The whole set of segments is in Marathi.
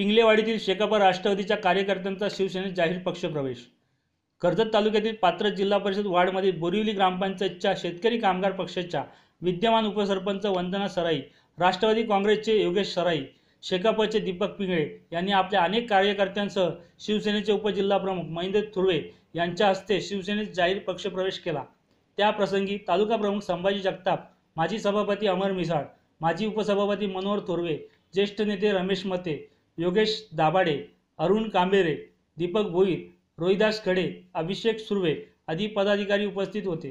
पिंगलेवाडीतील शेकाप राष्ट्रवादीच्या कार्यकर्त्यांचा शिवसेनेत जाहीर पक्षप्रवेश. कर्जत तालुक्यातील पात्र जिल्हा परिषद वार्डमधील बोरिवली ग्रामपंचायतच्या शेतकरी कामगार पक्षाच्या विद्यमान उपसरपंच वंदना सराई राष्ट्रवादी काँग्रेसचे योगेश सराई शेकापचे दीपक पिंगळे यांनी आपल्या अनेक कार्यकर्त्यांसह शिवसेनेचे उपजिल्हाप्रमुख महेंद्र थुर्वे यांच्या हस्ते शिवसेनेत जाहीर पक्षप्रवेश केला. त्याप्रसंगी तालुका प्रमुख संभाजी जगताप माजी सभापती अमर मिसाळ माजी उपसभापती मनोहर थोरवे ज्येष्ठ नेते रमेश मते योगेश दाभाडे अरुण कांबेरे दीपक भोईर रोहिदास खडे अभिषेक सुर्वे आदी पदाधिकारी उपस्थित होते.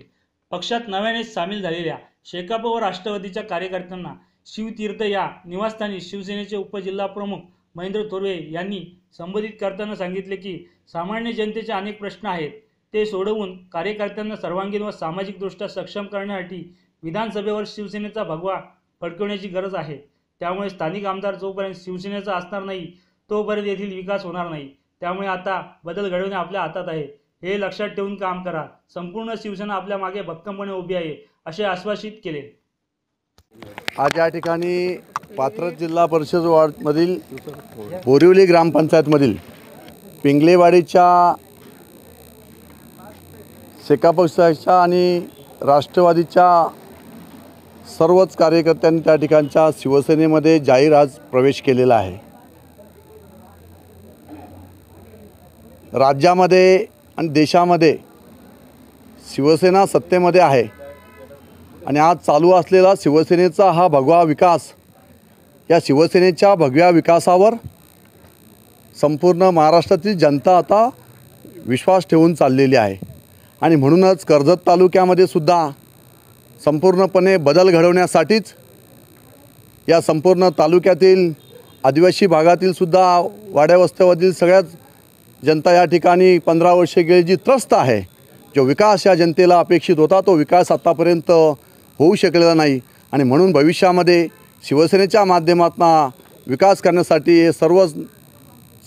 पक्षात नव्याने सामील झालेल्या शेकाप व राष्ट्रवादीच्या कार्यकर्त्यांना शिवतीर्थ या निवासस्थानी शिवसेनेचे उपजिल्हाप्रमुख महेंद्र थोरवे यांनी संबोधित करताना सांगितले की सामान्य जनतेचे अनेक प्रश्न आहेत. ते सोडवून कार्यकर्त्यांना सर्वांगीण व सामाजिकदृष्ट्या सक्षम करण्यासाठी विधानसभेवर शिवसेनेचा भगवा फडकवण्याची गरज आहे. त्यामुळे स्थानिक आमदार जोपर्यंत शिवसेनेचा असणार नाही तोपर्यंत येथील विकास होणार नाही. त्यामुळे आता बदल घडवणे आपल्या हातात आहे. हे लक्षात ठेवून काम करा. संपूर्ण शिवसेना आपल्या मागे भक्कमपणे उभी आहे असे आश्वासित केले. आज या ठिकाणी पात्रत जिल्हा परिषद वॉर्डमधील बोरिवली ग्रामपंचायतमधील पिंगलेवाडीच्या शेका पक्षाच्या आणि राष्ट्रवादीच्या सर्वच कार्यकर्त्यांनी त्या ठिकाणच्या शिवसेनेमध्ये जाहीर आज प्रवेश केलेला आहे. राज्यामध्ये आणि देशामध्ये शिवसेना सत्तेमध्ये आहे. आणि आज चालू असलेला शिवसेनेचा हा भगवा विकास या शिवसेनेच्या भगव्या विकासावर संपूर्ण महाराष्ट्रातील जनता आता विश्वास ठेवून चाललेली आहे. आणि म्हणूनच कर्जत तालुक्यामध्ये सुद्धा संपूर्णपणे बदल घडवण्यासाठीच या संपूर्ण तालुक्यातील आदिवासी भागातील सुद्धा वाड्यावस्त्यावरील सगळ्याच जनता या ठिकाणी पंधरा वर्षे गेली जी त्रस्त आहे जो विकास या जनतेला अपेक्षित होता तो विकास आत्तापर्यंत होऊ शकलेला नाही. आणि म्हणून भविष्यामध्ये शिवसेनेच्या माध्यमातून विकास करण्यासाठी हे सर्वच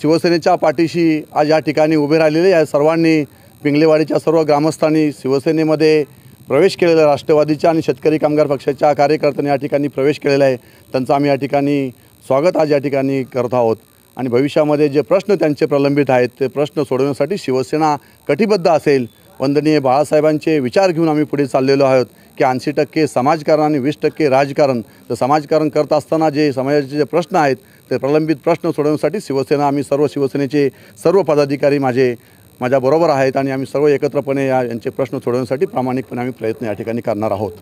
शिवसेनेच्या पाठीशी आज या ठिकाणी उभे राहिलेले या सर्वांनी पिंगलेवाडीच्या सर्व ग्रामस्थांनी शिवसेनेमध्ये प्रवेश केलेला राष्ट्रवादीच्या आणि शेतकरी कामगार पक्षाच्या कार्यकर्त्यांनी या ठिकाणी प्रवेश केलेला आहे. त्यांचं आम्ही या ठिकाणी स्वागत आज या ठिकाणी करत आहोत. आणि भविष्यामध्ये जे प्रश्न त्यांचे प्रलंबित आहेत ते प्रश्न सोडवण्यासाठी शिवसेना कटिबद्ध असेल. वंदनीय बाळासाहेबांचे विचार घेऊन आम्ही पुढे चाललेलो आहोत की ऐंशी टक्के समाजकारण आणि वीस टक्के राजकारण. तर समाजकारण करत असताना जे समाजाचे जे प्रश्न आहेत ते प्रलंबित प्रश्न सोडवण्यासाठी शिवसेना आम्ही सर्व शिवसेनेचे सर्व पदाधिकारी माझे माझ्याबरोबर आहेत आणि आम्ही सर्व एकत्रपणे या यांचे प्रश्न सोडवण्यासाठी प्रामाणिकपणे आम्ही प्रयत्न या ठिकाणी करणार आहोत.